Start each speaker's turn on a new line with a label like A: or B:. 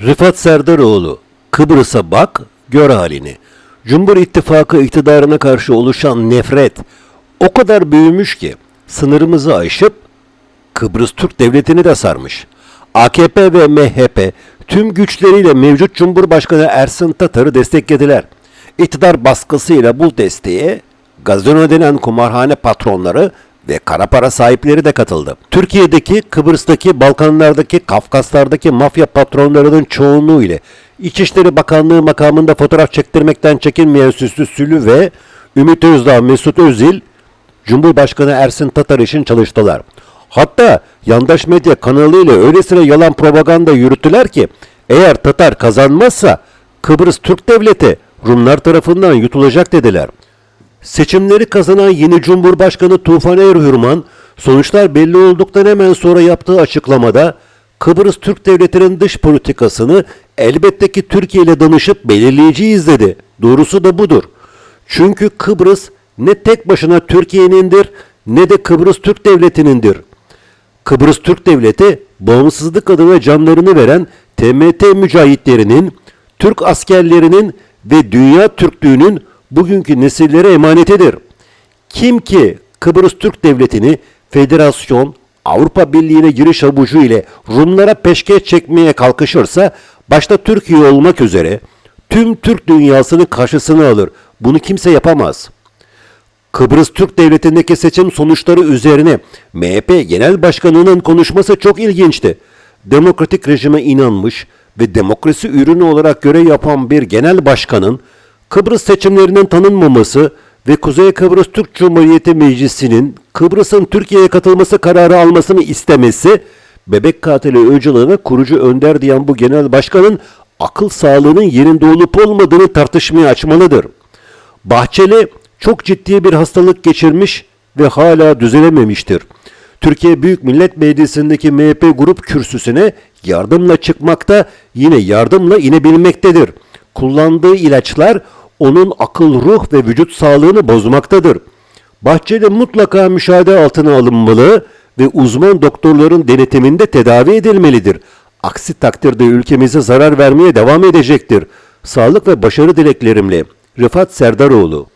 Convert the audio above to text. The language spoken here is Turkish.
A: Rıfat Serdaroğlu, Kıbrıs'a bak, gör halini. Cumhur İttifakı iktidarına karşı oluşan nefret o kadar büyümüş ki sınırımızı aşıp Kıbrıs Türk Devleti'ni de sarmış. AKP ve MHP tüm güçleriyle mevcut Cumhurbaşkanı Ersin Tatar'ı desteklediler. İktidar baskısıyla bu desteğe gazino denen kumarhane patronları ve kara para sahipleri de katıldı. Türkiye'deki, Kıbrıs'taki, Balkanlardaki, Kafkaslardaki mafya patronlarının çoğunluğu ile İçişleri Bakanlığı makamında fotoğraf çektirmekten çekinmeyen Süslü Sülü ve Ümit Özdağ, Mesut Özil Cumhurbaşkanı Ersin Tatar için çalıştılar. Hatta yandaş medya kanalıyla öylesine yalan propaganda yürüttüler ki eğer Tatar kazanmazsa Kıbrıs Türk Devleti Rumlar tarafından yutulacak dediler. Seçimleri kazanan yeni Cumhurbaşkanı Tufan Erhürman sonuçlar belli olduktan hemen sonra yaptığı açıklamada Kıbrıs Türk Devleti'nin dış politikasını elbette ki Türkiye ile danışıp belirleyeceğiz dedi. Doğrusu da budur. Çünkü Kıbrıs ne tek başına Türkiye'nindir ne de Kıbrıs Türk Devleti'nindir. Kıbrıs Türk Devleti bağımsızlık adına canlarını veren TMT mücahitlerinin, Türk askerlerinin ve dünya Türklüğünün bugünkü nesillere emanetidir. Kim ki Kıbrıs Türk Devleti'ni federasyon, Avrupa Birliği'ne giriş avucu ile Rumlara peşkeş çekmeye kalkışırsa başta Türkiye olmak üzere tüm Türk dünyasını karşısına alır. Bunu kimse yapamaz. Kıbrıs Türk Devleti'ndeki seçim sonuçları üzerine MHP Genel Başkanı'nın konuşması çok ilginçti. Demokratik rejime inanmış ve demokrasi ürünü olarak görev yapan bir genel başkanın Kıbrıs seçimlerinin tanınmaması ve Kuzey Kıbrıs Türk Cumhuriyeti Meclisi'nin Kıbrıs'ın Türkiye'ye katılması kararı almasını istemesi, bebek katili Öcalan'a kurucu önder diyen bu genel başkanın akıl sağlığının yerinde olup olmadığını tartışmaya açmalıdır. Bahçeli çok ciddi bir hastalık geçirmiş ve hala düzelememiştir. Türkiye Büyük Millet Meclisi'ndeki MHP grup kürsüsüne yardımla çıkmakta yine yardımla inebilmektedir. Kullandığı ilaçlar onun akıl, ruh ve vücut sağlığını bozmaktadır. Bahçeli mutlaka müşahede altına alınmalı ve uzman doktorların denetiminde tedavi edilmelidir. Aksi takdirde ülkemize zarar vermeye devam edecektir. Sağlık ve başarı dileklerimle Rıfat Serdaroğlu